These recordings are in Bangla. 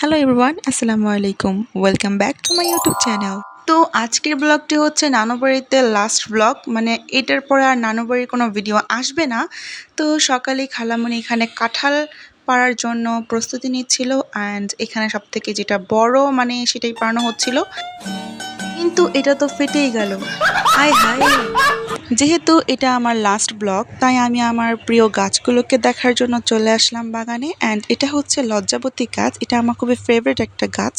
হ্যালো এভরিওয়ান আসসালামু আলাইকুম welcome back to my YouTube channel তো আজকের ব্লগটি হচ্ছে নানুবাড়িতে লাস্ট ব্লগ মানে এটার পরে আর নানুবাড়ির কোনো ভিডিও আসবে না। তো সকালে খালামণি এখানে কাঁঠাল পাড়ার জন্য প্রস্তুতি নিচ্ছিল অ্যান্ড এখানে সব থেকে যেটা বড় মানে সেটাই পাড়ানো হচ্ছিল। কিন্তু এটা তো ফেটেই গেল। হাই হাই যেহেতু এটা আমার লাস্ট ব্লগ তাই আমি আমার প্রিয় গাছগুলোকে দেখার জন্য চলে আসলাম বাগানে অ্যান্ড এটা হচ্ছে লজ্জাবতী গাছ, এটা আমার খুবই ফেভারিট একটা গাছ।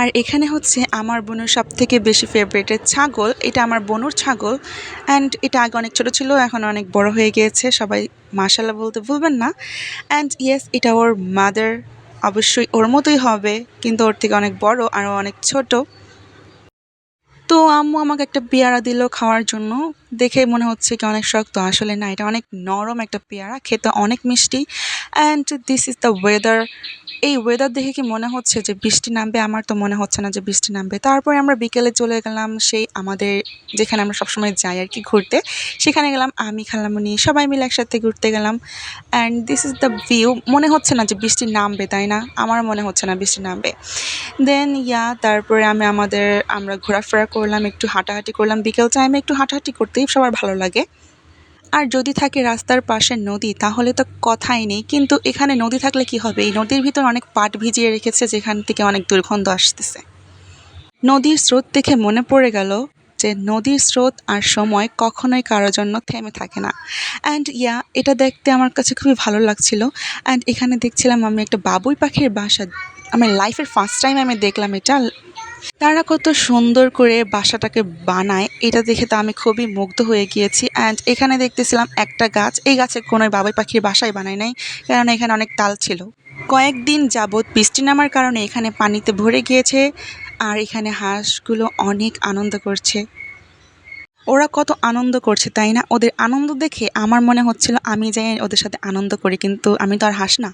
আর এখানে হচ্ছে আমার বোনের সব থেকে বেশি ফেভারিটের ছাগল, এটা আমার বোনুর ছাগল অ্যান্ড এটা আগে অনেক ছোট ছিল, এখন অনেক বড় হয়ে গিয়েছে, সবাই মাশাল্লাহ বলতে ভুলবেন না। অ্যান্ড ইয়েস এটা ওর মাদার অবশ্যই ওর মতোই হবে, কিন্তু ওর থেকে অনেক বড় আর অনেক ছোট। তো আম্মু আমাকে একটা পেয়ারা দিল খাওয়ার জন্য। দেখে মনে হচ্ছে কি অনেক শক্ত। আসলে না, এটা অনেক নরম একটা পেয়ারা, খেতে অনেক মিষ্টি। And this is the weather এই ওয়েদার দেখে কি মনে হচ্ছে যে বৃষ্টি নামবে? আমার তো মনে হচ্ছে না যে বৃষ্টি নামবে। তারপরে আমরা বিকেলে চলে গেলাম সেই আমাদের, যেখানে আমরা সবসময় যাই আর কি ঘুরতে, সেখানে গেলাম আমি, খালামুনি, সবাই মিলে একসাথে ঘুরতে গেলাম। And this is the view মনে হচ্ছে না যে বৃষ্টি নামবে, তাই না? আমার মনে হচ্ছে না বৃষ্টি নামবে। দেন ইয়া তারপরে আমি আমাদের, আমরা ঘোরাফেরা করলাম, একটু হাঁটাহাঁটি করলাম। বিকেল টাইমে একটু হাঁটাহাঁটি করতেই সবার ভালো লাগে। আর যদি থাকে রাস্তার পাশে নদী, তাহলে তো কথাই নেই। কিন্তু এখানে নদী থাকলে কি হবে? এই নদীর ভিতর অনেক পাট ভিজিয়ে রেখেছে, যেখান থেকে অনেক দুর্গন্ধ আসতেছে। নদীর স্রোত দেখে মনে পড়ে গেল যে নদীর স্রোত আর সময় কখনোই কারোর জন্য থেমে থাকে না। অ্যান্ড ইয়া এটা দেখতে আমার কাছে খুবই ভালো লাগছিল। অ্যান্ড এখানে দেখছিলাম আমি একটা বাবুই পাখির বাসা। আমার লাইফের ফার্স্ট টাইম আমি দেখলাম এটা। তারা কত সুন্দর করে বাসাটাকে বানায়, এটা দেখে তো আমি খুবই মুগ্ধ হয়ে গিয়েছি। অ্যান্ড এখানে দেখতেছিলাম একটা গাছ, এই গাছে কোনো বাবুই পাখির বাসাই বানায় নাই, কারণ এখানে অনেক তাল ছিল। কয়েকদিন যাবৎ বৃষ্টি নামার কারণে এখানে পানিতে ভরে গিয়েছে, আর এখানে হাঁসগুলো অনেক আনন্দ করছে। ওরা কত আনন্দ করছে, তাই না? ওদের আনন্দ দেখে আমার মনে হচ্ছিল আমি যাই ওদের সাথে আনন্দ করি, কিন্তু আমি তো আর হাস না।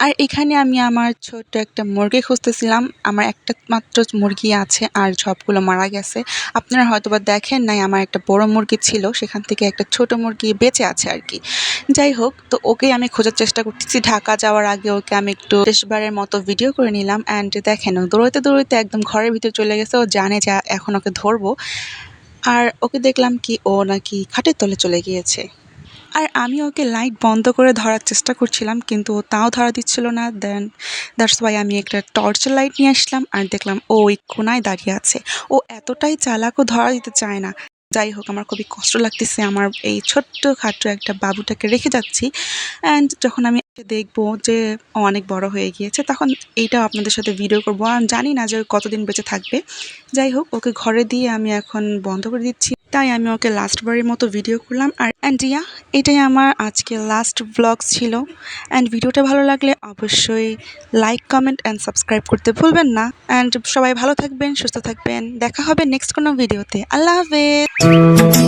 আর এখানে আমি আমার ছোট্ট একটা মুরগি খুঁজতেছিলাম। আমার একটা মাত্র মুরগি আছে আর সবগুলো মারা গেছে। আপনারা হয়তো বা দেখেন নাই, আমার একটা বড় মুরগি ছিল, সেখান থেকে একটা ছোট মুরগি বেঁচে আছে আর কি। যাই হোক, তো ওকে আমি খোঁজার চেষ্টা করতেছি। ঢাকা যাওয়ার আগে ওকে আমি একটু শেষবারের মতো ভিডিও করে নিলাম অ্যান্ড দেখেন দৌড়াতে দৌড়াতে একদম ঘরের ভিতরে চলে গেছে। ও জানে যে এখন ওকে ধরবো। আর ওকে দেখলাম কি ও নাকি খাটের তলে চলে গিয়েছে। আর আমি ওকে লাইট বন্ধ করে ধরার চেষ্টা করছিলাম, কিন্তু ও তাও ধরা দিচ্ছিল না। দেন দ্যাটস ওয়াই আমি একটা টর্চ লাইট নিয়ে আসলাম আর দেখলাম ও ওই কোনায় দাঁড়িয়ে আছে। ও এতটাই চালাকও ধরা দিতে চায় না। যাই হোক, আমার খুবই কষ্ট লাগতেছে। আমার এই ছোট্ট খাটো একটা বাবুটাকে রেখে যাচ্ছি। অ্যান্ড যখন আমি দেখব যে অনেক বড় হয়ে গিয়েছে, তখন এইটাও আপনাদের সাথে ভিডিও করব। আমি জানি না যে কতদিন বেঁচে থাকবে। যাই হোক, ওকে ঘরে দিয়ে আমি এখন বন্ধ করে দিচ্ছি। তাই আমি ওকে লাস্টবারের মতো ভিডিও করলাম। আর অ্যান্ড ইয়া এটাই আমার আজকে লাস্ট ব্লগ ছিল। অ্যান্ড ভিডিওটা ভালো লাগলে অবশ্যই লাইক কমেন্ট অ্যান্ড সাবস্ক্রাইব করতে ভুলবেন না। অ্যান্ড সবাই ভালো থাকবেন, সুস্থ থাকবেন। দেখা হবে নেক্সট কোনো ভিডিওতে আল্লাহ হাফেজ।